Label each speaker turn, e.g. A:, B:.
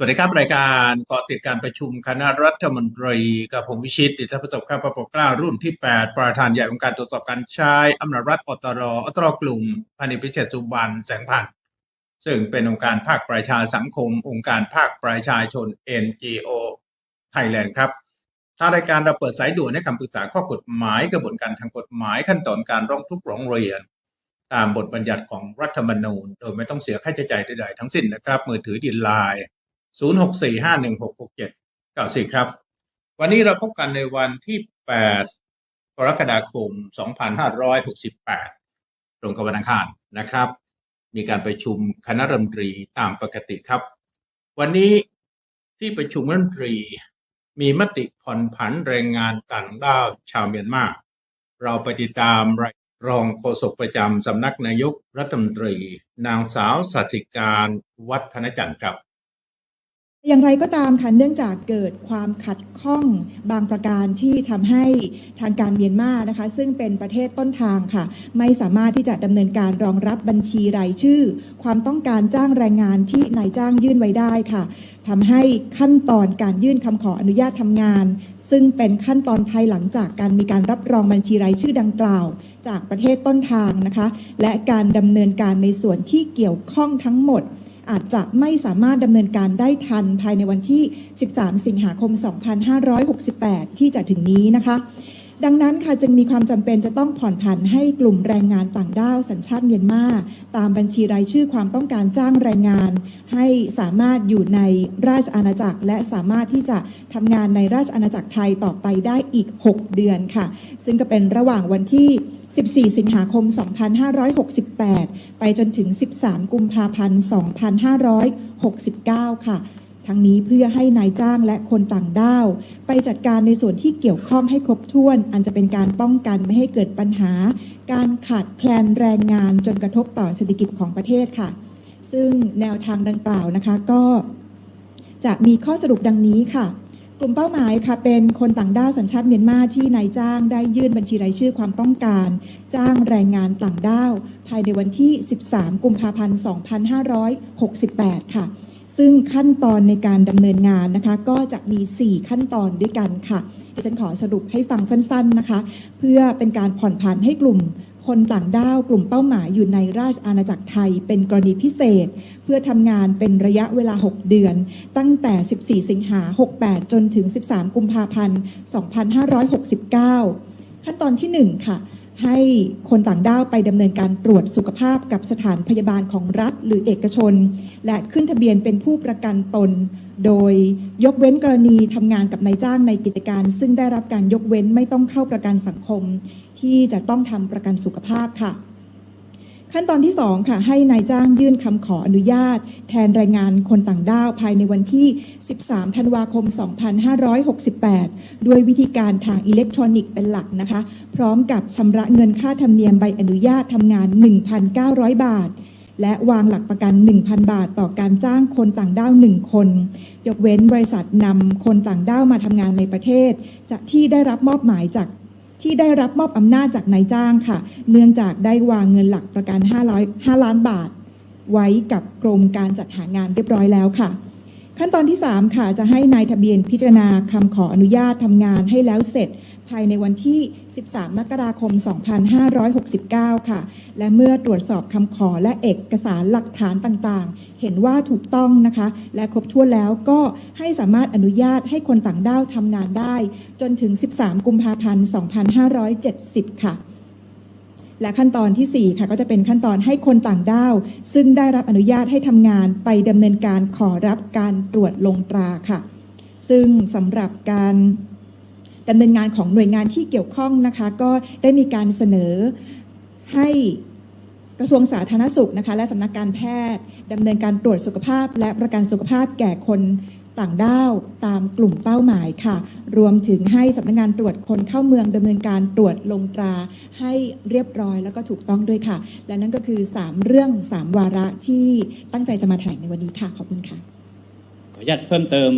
A: สวัสดีครับรายการเกาะติดการประชุมคณะรัฐมนตรีกับผมวิชิตติตประสบการประปกล้ารุ่นที่ 8 ประธานใหญ่องค์การตรวจสอบการใช้อำนาจรัฐอตรอตรกลุ่มพันธุ์พิเศษสุวรรณแสงพันธ์ซึ่งเป็นองค์การภาคประชาสังคม องค์การภาคประชาชน NGO ไทยแลนด์ครับทางรายการเราเปิดสายด่วนให้คำปรึกษาข้อกฎหมายกระบวนการทางกฎหมายขั้นตอนการร้องทุกข์ร้องเรียน ตามบทบัญญัติของรัฐธรรมนูญ โดยไม่ต้องเสียค่าใช้จ่ายใดๆทั้งสิ้นนะครับมือถือดินไลน์ 0 6 4 5 1 6 6 7 9 4ครับ วันนี้เราพบกันในวันที่ 8 กรกฎาคม 2568 ตรงกับวันอังคารนะครับ มีการประชุมคณะรัฐมนตรีตามปกติครับ วันนี้ที่ประชุมรัฐมนตรีมีมติผ่อนผันแรงงานต่างด้าวชาวเมียนมาเราไปติดตามรรองโฆษกประจำสำนักนายกรัฐมนตรี นางสาวสัสิการวัฒนจันทร์ครับ
B: อย่างไรก็ตามค่ะเนื่องจากเกิดความขัดข้องบางประการที่ทำให้ทางการเมียนมานะคะ ซึ่งเป็นประเทศต้นทางค่ะ ไม่สามารถที่จะดำเนินการรองรับบัญชีรายชื่อ ความต้องการจ้างแรงงานที่นายจ้างยื่นไว้ได้ค่ะทำให้ขั้นตอนการยื่นคำขออนุญาตทำงาน ซึ่งเป็นขั้นตอนภายหลังจากการมีการรับรองบัญชีรายชื่อดังกล่าว จากประเทศต้นทางนะคะ และการดำเนินการในส่วนที่เกี่ยวข้องทั้งหมด อาจจะไม่สามารถดำเนินการได้ทันภายในวันที่ 13 สิงหาคม 2568 ที่จะถึงนี้นะคะ ดังนั้นค่ะจึงมีความจำเป็นจะต้องผ่อนผันให้กลุ่มแรงงานต่างด้าวสัญชาติเมียนมาตามบัญชีรายชื่อความต้องการจ้างแรงงาน ให้สามารถอยู่ในราชอาณาจักร และสามารถที่จะทำงานในราชอาณาจักรไทยต่อไปได้อีก 6 เดือนค่ะ ซึ่งก็เป็นระหว่างวันที่ 14 สิงหาคม 2568 ไปจนถึง 13 กุมภาพันธ์ 2569 ค่ะ ทั้งนี้เพื่อให้นายจ้างและคนต่างด้าว ไปจัดการในส่วนที่เกี่ยวข้องให้ครบถ้วน อันจะเป็นการป้องกันไม่ให้เกิดปัญหา การขาดแคลนแรงงานจนกระทบต่อเศรษฐกิจของประเทศค่ะ ซึ่งแนวทางดังกล่าวนะคะก็จะมีข้อสรุปดังนี้ค่ะ กลุ่มเป้าหมายค่ะเป็นคนต่างด้าวสัญชาติเมียนมาที่นายจ้างได้ยื่นบัญชีรายชื่อความต้องการ จ้างแรงงานต่างด้าว ภายในวันที่ 13 กุมภาพันธ์ 2568 ค่ะ ซึ่งขั้นตอนในการดำเนินงานนะคะ ก็จะมี 4 ขั้นตอนด้วยกันค่ะดิฉันขอสรุปให้ฟังสั้น ๆนะคะ เพื่อเป็นการผ่อนผันให้กลุ่มคนต่างด้าวกลุ่มเป้าหมายอยู่ในราชอาณาจักรไทยเป็นกรณีพิเศษ เพื่อทำงานเป็นระยะเวลา 6 เดือน ตั้งแต่ 14 สิงหา 68 จนถึง 13 กุมภาพันธ์ 2569 ขั้นตอนที่ 1 ค่ะ ให้คนต่างด้าวไปดำเนินการตรวจสุขภาพกับสถานพยาบาลของรัฐหรือเอกชน และขึ้นทะเบียนเป็นผู้ประกันตน โดยยกเว้นกรณีทำงานกับนายจ้างในกิจการ ซึ่งได้รับการยกเว้นไม่ต้องเข้าประกันสังคม ที่จะต้องทำประกันสุขภาพค่ะ ขั้นตอนที่ 2 ค่ะ ให้นายจ้างยื่นคำขออนุญาต แทนแรงงานคนต่างด้าวภายในวันที่ 13 ธันวาคม 2568 ด้วยวิธีการทางอิเล็กทรอนิกส์เป็นหลักนะคะ พร้อมกับชำระเงินค่าธรรมเนียมใบอนุญาตทำงาน 1,900 บาท และวางหลักประกัน 1,000 บาท ต่อการจ้างคนต่างด้าว 1 คน ยกเว้นบริษัทนำคนต่างด้าวมาทำงานในประเทศ จะที่ได้รับมอบหมายจาก ที่ได้รับมอบอำนาจจากนายจ้างค่ะ เนื่องจากได้วางเงินหลักประกัน 500 5ล้านบาท ไว้กับกรมการจัดหางานเรียบร้อยแล้วค่ะ ขั้นตอนที่ 3 ค่ะ จะให้นายทะเบียนพิจารณาคำขออนุญาตทำงานให้แล้วเสร็จ ภายในวันที่ 13 มกราคม 2569 ค่ะ และเมื่อตรวจสอบคำขอและเอกสารหลักฐานต่างๆ เห็นว่าถูกต้องนะคะ และครบถ้วนแล้วก็ให้สามารถอนุญาตให้คนต่างด้าวทำงานได้ จนถึง 13 กุมภาพันธ์ 2570 ค่ะและขั้นตอนทีสี่4 ค่ะก็จะเป็นขั้นตอนให้คนต่างด้าว ซึ่งได้รับอนุญาตให้ทำงานไปดำเนินการขอรับการตรวจลงตราค่ะ ซึ่งสำหรับการ ดำเนินงานของหน่วยงานที่เกี่ยวข้องนะคะ ก็ได้มีการเสนอให้กระทรวงสาธารณสุขนะคะ และสำนักการแพทย์ดำเนินการตรวจสุขภาพ และประกันสุขภาพแก่คนต่างด้าวตามกลุ่มเป้าหมายค่ะ รวมถึงให้สำนักงานตรวจคนเข้าเมืองดำเนินการตรวจลงตราให้เรียบร้อยแล้วก็ถูกต้องด้วยค่ะ และนั่นก็คือ 3 เรื่อง 3 วาระที่ตั้งใจจะมาแถลงในวันนี้ค่ะ ขอบคุณค่ะ
C: ขออนุญาตเพิ่มเติม